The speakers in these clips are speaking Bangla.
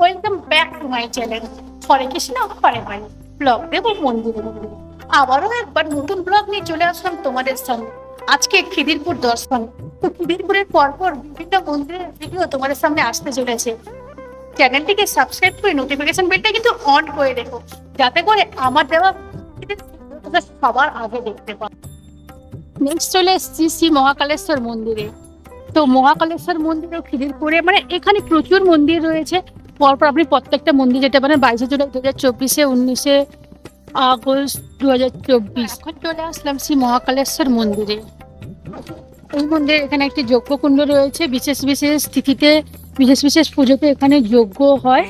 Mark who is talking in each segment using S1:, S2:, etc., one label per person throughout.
S1: Welcome back to my channel Hare Krishna Hare Hare blog Dev মন্দিরে মন্দিরে আবারও একবার নতুন ব্লগ নিয়ে চলে আসলাম তোমাদের সামনে। আজকে খিদিরপুর দর্শন। তো খিদিরপুরের পরপর বিভিন্ন মন্দিরের ভিডিও তোমাদের সামনে আসতে চলেছে। চ্যানেলটিকে সাবস্ক্রাইব করে নোটিফিকেশন বেলটা কিন্তু অন করে রেখো। যাতে করে আমার দেওয়া সবার আগে দেখতে পাও। নেক্সট চলে এসেছি শ্রী মহাকালেশ্বর মন্দিরে। তো মহাকালেশ্বর মন্দিরও খিদিরপুরে মানে এখানে প্রচুর মন্দির রয়েছে। পরপর আপনি প্রত্যেকটা মন্দির যেতে পারেন। বাইশে জুলাই দু হাজার চব্বিশে, উনিশে আগস্ট দু হাজার চব্বিশ। এখন চলে আসলাম শ্রী মহাকালেশ্বর মন্দিরে। এই মন্দিরে এখানে একটি যজ্ঞকুণ্ড রয়েছে। বিশেষ বিশেষ তিথিতে, বিশেষ বিশেষ পুজোতে এখানে যজ্ঞ হয়।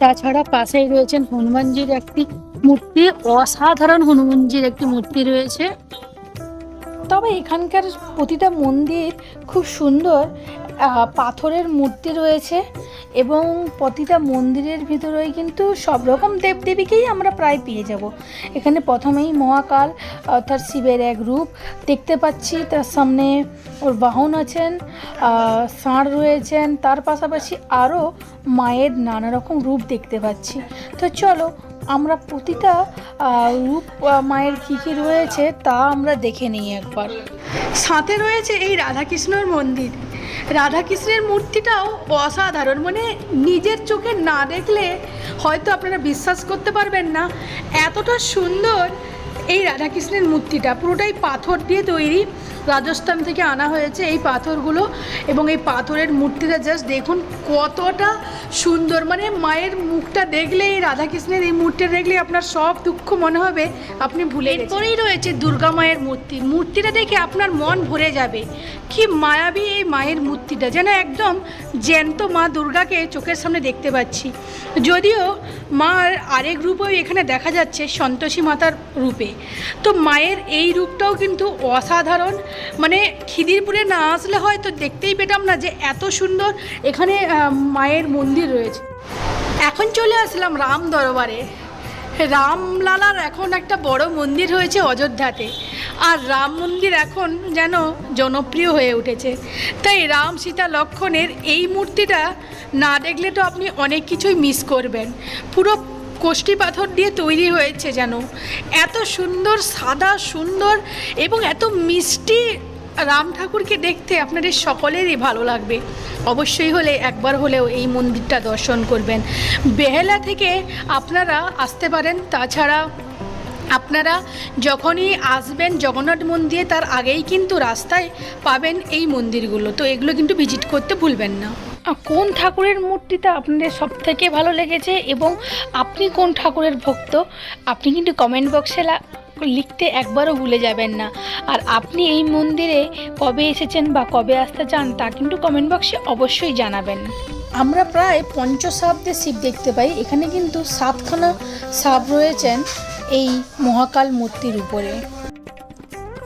S1: তাছাড়া পাশেই রয়েছেন হনুমানজির একটি মূর্তি। অসাধারণ হনুমানজির একটি মূর্তি রয়েছে।
S2: তবে এখানকার প্রতিটা মন্দির খুব সুন্দর। পাথরের মূর্তি রয়েছে এবং প্রতিটা মন্দিরের ভিতরেই কিন্তু সব রকম দেবদেবীকেই আমরা প্রায় পেয়ে যাব। এখানে প্রথমেই মহাকাল, অর্থাৎ শিবের এক রূপ দেখতে পাচ্ছি। তার সামনে ওর বাহন আছেন ষাঁড় রয়েছেন। তার পাশাপাশি আরও মায়ের নানা রকম রূপ দেখতে পাচ্ছি। তো চলো আমরা প্রতিটা রূপ মায়ের কী কী রয়েছে তা আমরা দেখে নিই একবার। সাথে রয়েছে এই রাধাকৃষ্ণর মন্দির। রাধাকৃষ্ণের মূর্তিটাও অসাধারণ মানে নিজের চোখে না দেখলে হয়তো আপনারা বিশ্বাস করতে পারবেন না, এতটা সুন্দর এই রাধাকৃষ্ণের মূর্তিটা। পুরোটাই পাথর দিয়ে তৈরি। রাজস্থান থেকে আনা হয়েছে এই পাথরগুলো এবং এই পাথরের মূর্তিটা জাস্ট দেখুন কতটা সুন্দর। মানে মায়ের মুখটা দেখলে এই রাধাকৃষ্ণের এই মূর্তিটা দেখলে আপনার সব দুঃখ মনে হবে। আপনি ভুলে এরপরেই রয়েছে দুর্গা মায়ের মূর্তি। মূর্তিটা দেখে আপনার মন ভরে যাবে। কি মায়াবী এই মায়ের মূর্তিটা। যেন একদম জ্যান্ত মা দুর্গাকে চোখের সামনে দেখতে পাচ্ছি। যদিও মার আরেক রূপও এখানে দেখা যাচ্ছে সন্তোষী মাতার রূপে। তো মায়ের এই রূপটাও কিন্তু অসাধারণ। মানে খিদিরপুরে না আসলে হয়তো দেখতেই পেতাম না যে এত সুন্দর এখানে মায়ের মন্দির রয়েছে। এখন চলে আসলাম রাম দরবারে। রামলালার এখন একটা বড় মন্দির হয়েছে অযোধ্যাতে। আর রাম মন্দির এখন যেন জনপ্রিয় হয়ে উঠেছে। তাই রাম সীতা লক্ষণের এই মূর্তিটা না দেখলে তো আপনি অনেক কিছুই মিস করবেন। পুরো কোষ্ঠী পাথর দিয়ে তৈরি হয়েছে যেন। এত সুন্দর, সাদা, সুন্দর এবং এত মিষ্টি রাম ঠাকুরকে দেখতে আপনাদের সকলেরই ভালো লাগবে। অবশ্যই হলে, একবার হলেও এই মন্দিরটা দর্শন করবেন। বেহেলা থেকে আপনারা আসতে পারেন, তাছাড়া আপনারা যখনই আসবেন জগন্নাথ মন্দিরে, তার আগেই কিন্তু রাস্তায় পাবেন এই মন্দিরগুলো। তো এগুলো কিন্তু ভিজিট করতে ভুলবেন না। কোন ঠাকুরের মূর্তিটা আপনাদের সব থেকে ভালো লেগেছে এবং আপনি কোন ঠাকুরের ভক্ত আপনি কিন্তু কমেন্ট বক্সে লিখতে একবারও ভুলে যাবেন না। আর আপনি এই মন্দিরে কবে এসেছেন বা কবে আসতে চান তা কিন্তু কমেন্ট বক্সে অবশ্যই জানাবেন। আমরা প্রায় পঞ্চসাবদের শিব দেখতে পাই এখানে কিন্তু সাতখানা সাপ রয়েছেন এই মহাকাল মূর্তির উপরে।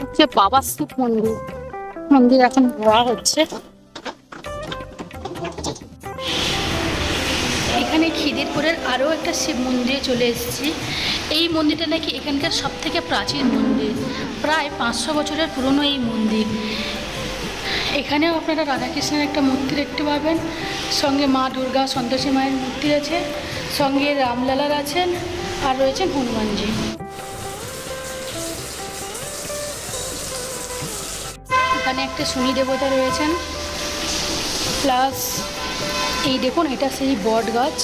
S1: হচ্ছে বাবা শিব মন্দির। মন্দির এখন ধোয়া হচ্ছে।
S2: এখানে খিদিরপুরের আরও একটা শিব মন্দিরে চলে এসেছি। এই মন্দিরটা নাকি এখানকার সব থেকে প্রাচীন মন্দির। প্রায় পাঁচশো বছরের পুরনো এই মন্দির। এখানেও আপনারা রাধাকৃষ্ণের একটা মূর্তি দেখতে পাবেন। সঙ্গে মা দুর্গা সন্তোষী মায়ের মূর্তি আছে। সঙ্গে রামলালার আছেন। আর রয়েছেন হনুমানজি। এখানে একটা শনি দেবতা রয়েছেন। প্লাস এই দেখুন, এটা সেই বট গাছ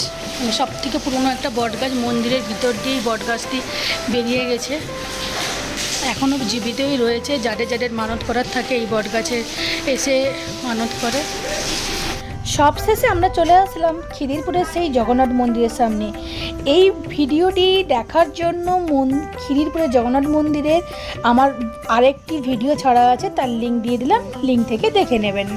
S2: সব থেকে পুরনো একটা বট গাছ, মন্দিরের ভিতর দিয়েই বট গাছটি বেরিয়ে গেছে। এখনও জীবিতই রয়েছে, যাদের যাদের মানত করার থাকে এই বট গাছে এসে মানত করে। সবশেষে আমরা চলে আসলাম খিদিরপুরের সেই জগন্নাথ মন্দিরের সামনে। এই ভিডিওটি দেখার জন্য মন খিদিরপুরের জগন্নাথ মন্দিরের আমার আরেকটি ভিডিও ছাড়া আছে, তার লিঙ্ক দিয়ে দিলাম লিঙ্ক থেকে দেখে নেবেন।